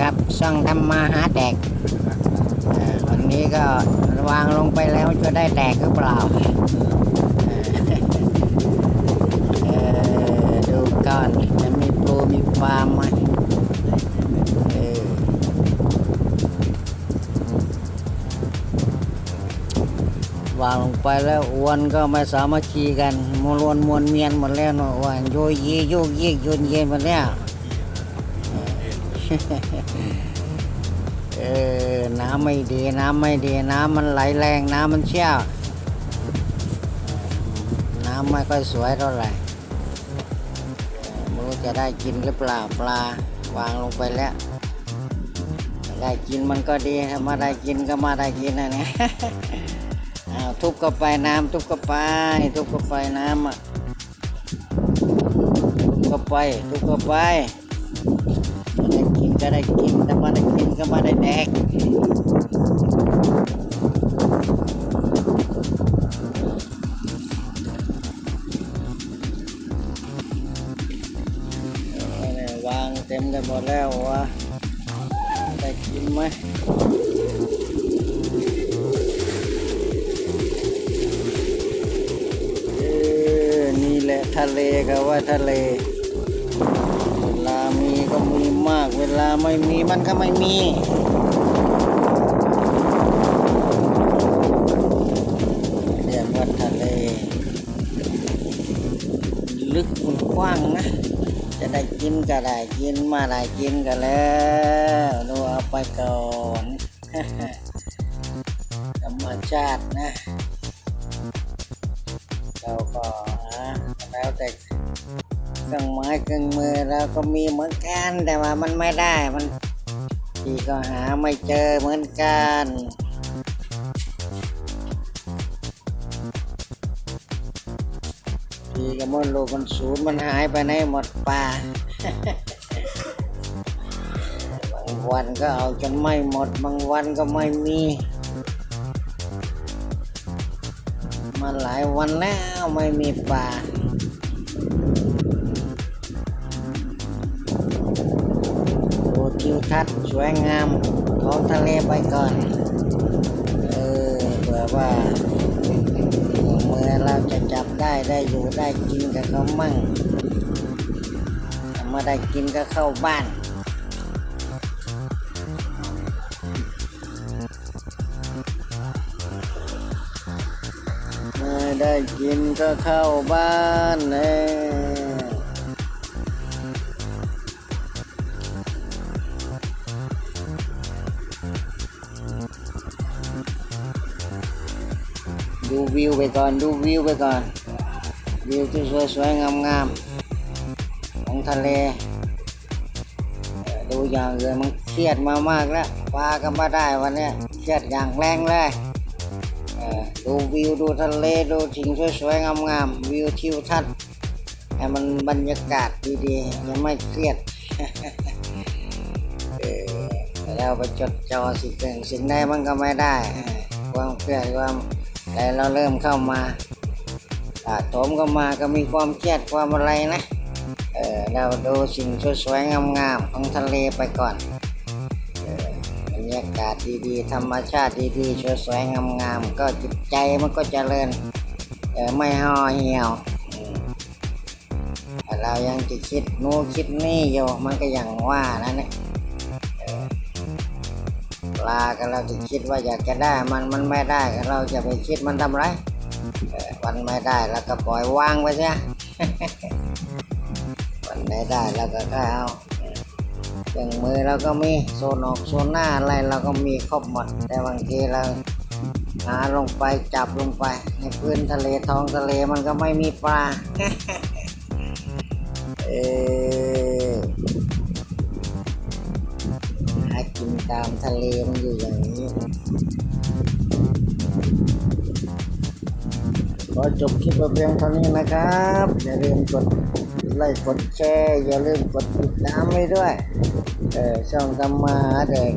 ครับช่องทำมาหาแดกวันนี้ก็วางลงไปแล้วจะได้แดกหรือเปล่าเอ่อดูก่อนจะมีปูมีปลาไหมวางลงไปแล้วอวนก็ไม่สามัคคีกันมวลวนมวลเมียนหมดแล้วเนาะว่าโยเยโยกเยกโยนเย็นหมดแล้ว เออ น้ำไม่ดี น้ำไม่ดี น้ำมันไหลแรง น้ำมันเชี่ยว น้ำไม่ค่อยสวยเท่าไหร่ไม่รู้จะได้กินหรือเปล่าปลาวางลงไปแล้ว ได้กินมันก็ดีถ้ามาได้กินก็มาได้กินนะเนี่ยอาทุบก็ไปน้ำทุบก็ไป ทุบก็ไปน้ำอะทุบก็ไป ทุบก็ไป ก็ได้กินแต่ไมาได้กินก็ไมาได้แดกวางเต็มกันหมดแล้ววะได้กินไหมเออนี่แหละทะเลก็ว่าทะเล เวลาไม่มีมันก็ไม่มีเรียกว่าทะเล ลึกมันกว้างนะ จะได้กินก็ได้กินมาได้กินก็แล้วดูเอาไปก่อนธรรมชาตินะ เราก็นะแล้วแต่ เครื่องไม้เครื่องมือเราก็มีเหมือนกัน แต่ว่ามันไม่ได้มันพี่ก็หาไม่เจอเหมือนกันพี่ก็มันโลกมันศูนย์มันหายไปไหนหมดป่าบางวันก็เอาจนไม่หมด บางวันก็ไม่มีมาหลายวันแล้วไม่มีป่า ทิวทัศน์สวยงามท้องทะเลไปก่อน เออเผื่อว่าเมื่อเราจะจับได้ได้อยู่ได้กินกับเขามั่งถ้ามาได้กินก็เข้าบ้านเมื่อได้กินก็เข้าบ้านเอ ดูวิวไปก่อนดูวิวไปก่อนวิวที่สวยๆงามๆของทะเลดูอย่างอื่นมันเครียดมามากแล้วปลาก็มาได้วันนี้เครียดอย่างแรงเลยดูวิวดูทะเลดูสิ่งสวยๆงามๆวิวทิวทัศน์ให้มันบรรยากาศดีๆยังไม่เครียดเออเราไปจดจ่อสิ่งสิ่งใดมันก็ไม่ได้ ความเครียดความ อะไรเราเริ่มเข้ามาถาโถมก็มาก็มีความเครียดความอะไรนะเออเราดูสิ่งสวยๆงามๆของทะเลไปก่อนบรรยากาศดีๆ ธรรมชาติดีๆสวยๆงามๆก็จิตใจมันก็เจริญเออไม่ห่อเหี่ยวแต่เรายังจะคิดนู้คิดนี่อยู่มันก็อย่างว่านะเนี่ย ลาก็เราจะคิดว่าอยากจะได้มันมันไม่ได้เราจะไปคิดมันทำไรเออวันไม่ได้แล้วก็ปล่อยวางไปเสียวันไม่ได้แล้วก็แค่เอาเครื่องมือเราก็มีโซนออกโซนหน้าอะไรเราก็มีครบหมด แต่บางทีเราหาลงไปจับลงไป ในพื้นทะเลท้องทะเลมันก็ไม่มีปลาเออ กินตามทะเลมันอยู่อย่างนี้ขอจบคลิปเพียงเท่านี้นะครับ อย่าลืมกดไลค์กดแชร์อย่าลืมกดติดตามไว้ด้วย เออช่องทำมาหาเด็ก